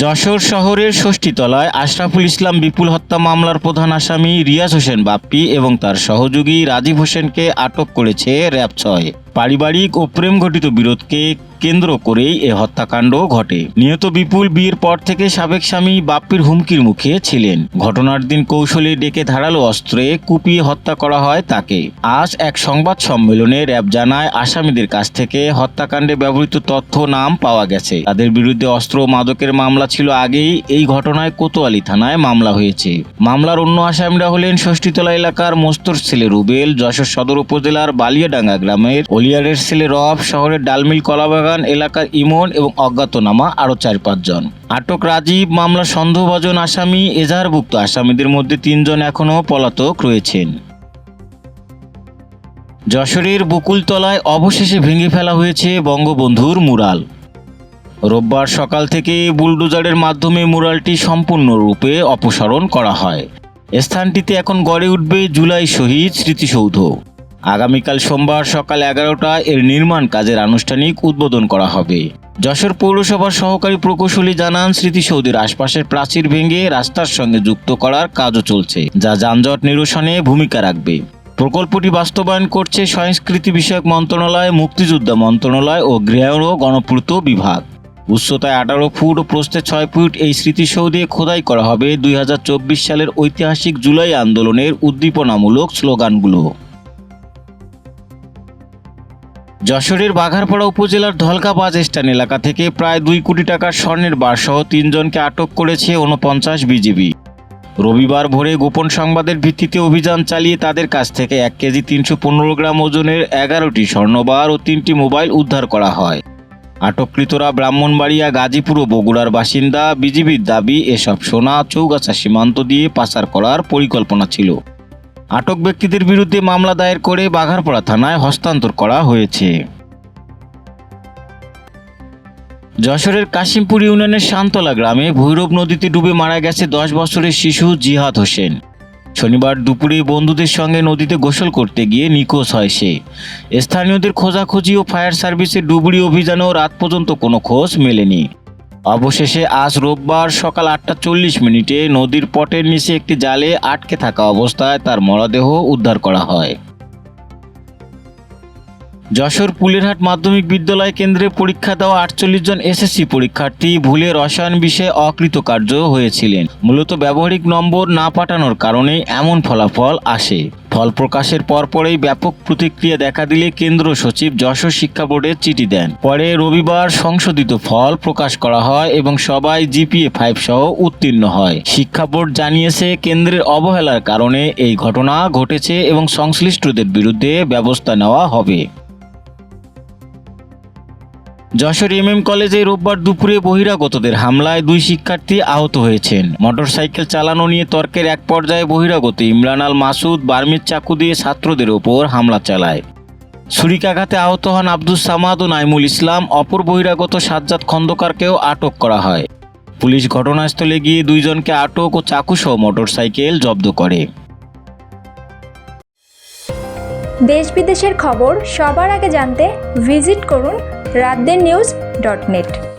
যশোর শহরের ষষ্ঠীতলায় আশরাফুল ইসলাম বিপুল হত্যা মামলার প্রধান আসামি রিয়াজ হোসেন বাপ্পি এবং তার সহযোগী রাজীব হোসেনকে আটক করেছে র্যাব ছয়। পারিবারিক ও প্রেম ঘটিত বিরোধকে কেন্দ্র করেই এ হত্যাকাণ্ড ঘটে। নিহত বিপুল বিয়ের পর থেকে সাবেক স্বামী বাপ্পির হুমকির মুখে ছিলেন। ঘটনার দিন কৌশলে ডেকে ধারালো অস্ত্রে কুপিয়ে হত্যা করা হয় তাকে। আজ এক সংবাদ সম্মেলনে র্যাব জানায়, আসামিদের কাছ থেকে হত্যাকাণ্ডে ব্যবহৃত তথ্য নাম পাওয়া গেছে। তাদের বিরুদ্ধে অস্ত্র মাদকের মামলা ছিল আগেই। এই ঘটনায় কোতোয়ালি থানায় মামলা হয়েছে। মামলার অন্য আসামিরা হলেন ষষ্ঠীতলা এলাকার মোস্তর ছেলে রুবেল, যশোর সদর উপজেলার বালিয়াডাঙ্গা গ্রামের অলিয়ারের ছেলে রব, শহরের ডালমিল কলাবাগান এলাকার ইমন এবং অজ্ঞাতনামা আরও চার পাঁচজন। আটক রাজীব মামলার সন্দেহভাজন আসামি, এজাহারভুক্ত আসামিদের মধ্যে তিনজন এখনও পলাতক রয়েছেন। যশোরের বকুলতলায় অবশেষে ভেঙে ফেলা হয়েছে বঙ্গবন্ধুর মুরাল। রোববার সকাল থেকে বুলডোজারের মাধ্যমে মুরালটি সম্পূর্ণরূপে অপসারণ করা হয়। স্থানটিতে এখন গড়ে উঠবে জুলাই শহীদ স্মৃতিসৌধ। আগামীকাল সোমবার সকাল এগারোটায় এর নির্মাণ কাজের আনুষ্ঠানিক উদ্বোধন করা হবে। যশোর পৌরসভার সহকারী প্রকৌশলী জানান, স্মৃতিসৌধের আশপাশের প্রাচীর ভেঙে রাস্তার সঙ্গে যুক্ত করার কাজও চলছে, যা যানজট নিরসনে ভূমিকা রাখবে। প্রকল্পটি বাস্তবায়ন করছে সংস্কৃতি বিষয়ক মন্ত্রণালয়, মুক্তিযোদ্ধা মন্ত্রণালয় ও গৃহ ও গণপূর্ত বিভাগ। উচ্চতায় আঠারো ফুট ও প্রস্থে ছয় ফুট এই স্মৃতিসৌধে খোদাই করা হবে দুই হাজার চব্বিশ সালের ঐতিহাসিক জুলাই আন্দোলনের উদ্দীপনামূলক স্লোগানগুলো। যশোরের বাঘারপাড়া উপজেলার ধলকা বাস স্ট্যান্ড এলাকা থেকে প্রায় দুই কোটি টাকার স্বর্ণের বারসহ তিনজনকে আটক করেছে উনপঞ্চাশ বিজিবি। রবিবার ভোরে গোপন সংবাদের ভিত্তিতে অভিযান চালিয়ে তাদের কাছ থেকে এক কেজি তিনশো পনেরো গ্রাম ওজনের এগারোটি স্বর্ণবার ও তিনটি মোবাইল উদ্ধার করা হয়। আটককৃতরা ব্রাহ্মণবাড়িয়া, গাজীপুর ও বগুড়ার বাসিন্দা, বিজিবির দাবি, এসব সোনা, চৌগাছা সীমান্ত দিয়ে পাচার করার পরিকল্পনা ছিল। আটক ব্যক্তিদের বিরুদ্ধে মামলা দায়ের করে বাঘারপাড়া থানায় হস্তান্তর করা হয়েছে। যশোরের কাশিমপুর ইউনিয়নের শান্তলা গ্রামে ভৈরব নদীতে ডুবে মারা গেছে দশ বছরের শিশু জিহাদ হোসেন। শনিবার দুপুরে বন্ধুদের সঙ্গে নদীতে গোসল করতে গিয়ে নিখোঁজ হয় সে। স্থানীয়দের খোঁজাখুঁজি ও ফায়ার সার্ভিসের ডুবুরি অভিযানেও রাত পর্যন্ত কোনো খোঁজ মেলেনি। অবশেষে আজ রোববার সকাল আটটা চল্লিশ মিনিটে নদীর পটের নিচে একটি জালে আটকে থাকা অবস্থায় তার মরদেহ উদ্ধার করা হয়। যশোর পুলেরহাট মাধ্যমিক বিদ্যালয় কেন্দ্রে পরীক্ষা দেওয়া আটচল্লিশ জন এসএসসি পরীক্ষার্থী ভুলে রসায়ন বিষয়ে অকৃতকার্য হয়েছিলেন। মূলত ব্যবহারিক নম্বর না পাঠানোর কারণে এমন ফলাফল আসে। ফল প্রকাশের পরপরেই ব্যাপক প্রতিক্রিয়া দেখা দিলে কেন্দ্র সচিব যশোর শিক্ষা বোর্ডে চিঠি দেন। পরে রবিবার সংশোধিত ফল প্রকাশ করা হয় এবং সবাই জিপিএ ফাইভ সহ উত্তীর্ণ হয়। শিক্ষা বোর্ড জানিয়েছে, কেন্দ্রের অবহেলার কারণে এই ঘটনা ঘটেছে এবং সংশ্লিষ্টদের বিরুদ্ধে ব্যবস্থা নেওয়া হবে। যশোর এম এম কলেজে রোববার দুপুরে বহিরাগতদের হামলায় দুই শিক্ষার্থী আহত হয়েছেন। মোটরসাইকেল চালানো নিয়ে তর্কের এক পর্যায়ে বহিরাগত ইমরান আল মাসুদ, বার্মির চাকু দিয়ে ছাত্রদের ওপর হামলা চালায়। ছুরিকাঘাতে আহত হন আব্দুস সামাদ ও নাইমুল ইসলাম। অপর বহিরাগত সাজ্জাদ খন্দকারকেও আটক করা হয়। পুলিশ ঘটনাস্থলে গিয়ে দুইজনকে আটক ও চাকুসহ মোটরসাইকেল জব্দ করে। দেশ বিদেশের খবর সবার আগে জানতে ভিজিট করুন রাতদের নিউজ ডট নেট